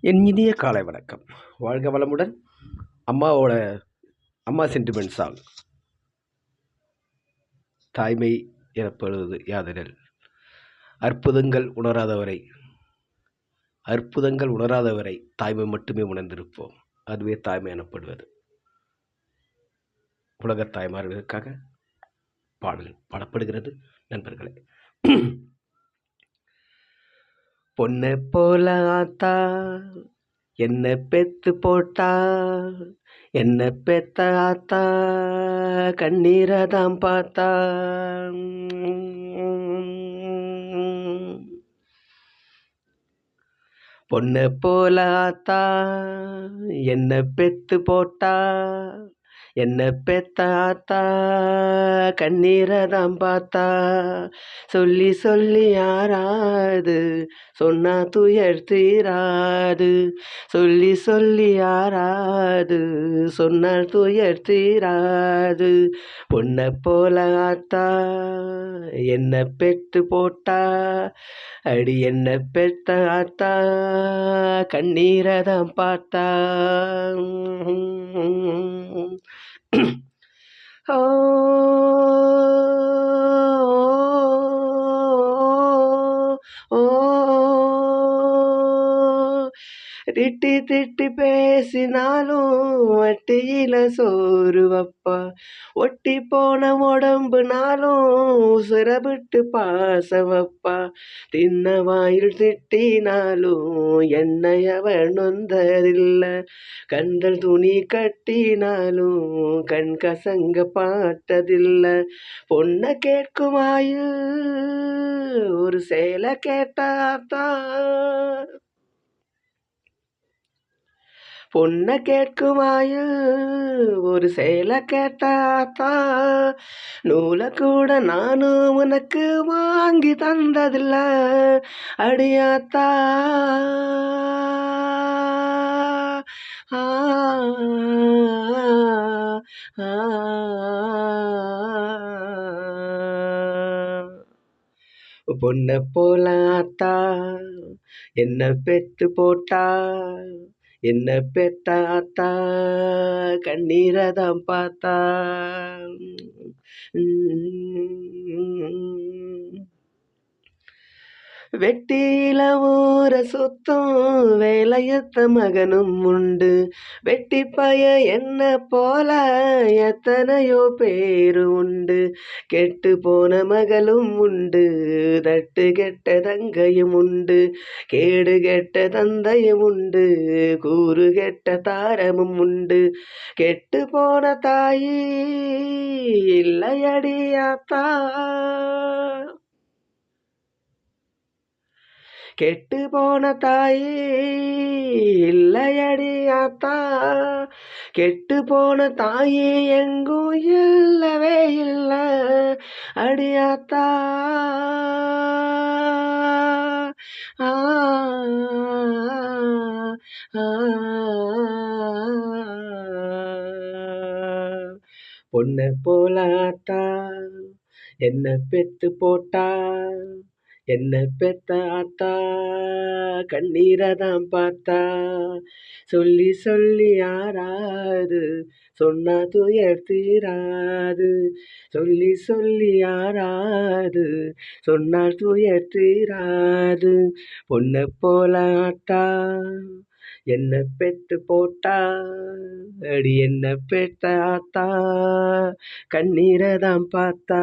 என் இனிய காலை வணக்கம். வாழ்க வளமுடன் அம்மாவோட அம்மா சென்டிமெண்ட் சாங் தாய்மை எனப்படுவது யாதெனில் அற்புதங்கள் உணராதவரை அற்புதங்கள் உணராதவரை தாய்மை மட்டுமே உணர்ந்திருப்போம். அதுவே தாய்மை எனப்படுவது. உலக தாய்மார்களுக்காக பாடல் பாடப்படுகிறது. நண்பர்களே பொண்ணை போல ஆத்தா என்ன பெத்து போட்டா என்ன பெத்த ஆத்தா கண்ணீரை தான் பார்த்தா. பொண்ணை போல ஆத்தா என்ன பெத்து போட்டா என்ன பெத்த ஆத்தா கண்ணீரை தான் பார்த்தா? சொல்லி சொல்லி யாராது சொன்னா துயர் தீராது. சொல்லி சொல்லி யாராது சொன்னால் துயர் தீராது. பொண்ணை போல ஆத்தா என்ன பெத்து போட்டா? அடி என்ன பெத்த ஆத்தா? கண்ணீரை தான் பார்த்தா. oh திட்டி திட்டி பேசினாலும் வட்டியில சோறுவப்பா. ஒட்டி போன உடம்புனாலும் உசுரவிட்டு பாசவப்பா. தின்ன வாயில் திட்டினாலும் என்னை அவன் நொந்ததில்ல கந்தல் துணி கட்டினாலும் கண் கசங்க பார்த்ததில்ல. பொண்ணை கேட்குமாயு ஒரு சேலை கேட்டாத்தான் பொண்ணை கேட்குமாய ஒரு செயலை கேட்டாத்தா நூலை கூட நானும் உனக்கு வாங்கி தந்ததில்ல அடியாத்தா ஆ ஆ பொண்ணை போல என்ன பெத்து போட்டா என்ன பெட்டாத்தா கண்ணீரை தான் பார்த்தா. வெட்டியில ஊர சுத்தும் வேலையத்த மகனும் உண்டு. வெட்டி பய என்ன போல எத்தனையோ பேரு உண்டு. கெட்டு போன மகளும் உண்டு தட்டு கெட்ட தங்கையும் உண்டு கேடு கெட்ட தந்தையும் உண்டு கூறு கெட்ட தாரமும் உண்டு. கெட்டு போன தாயி இல்லையடியாத்தா கெட்டு போன தாயே இல்லையடி இல்லையடியாத்தா கெட்டு போன தாயே எங்கும் இல்லவே இல்லை அடியாத்தா ஆ ஆ பொண்ணை போலாத்தா என்ன பெத்து போட்டா. என்ன பெத்த ஆத்தா? கண்ணீரை தான் பார்த்தா? சொல்லி சொல்லி யாராது சொன்னா துயர் தீராது. சொல்லி சொல்லி யாராது சொன்னால் துயர் தீராது. பொண்ணு போல ஆத்தா என்ன பெத்து போட்டா? அடி என்ன பெத்த ஆத்தா? கண்ணீரை தான் பார்த்தா.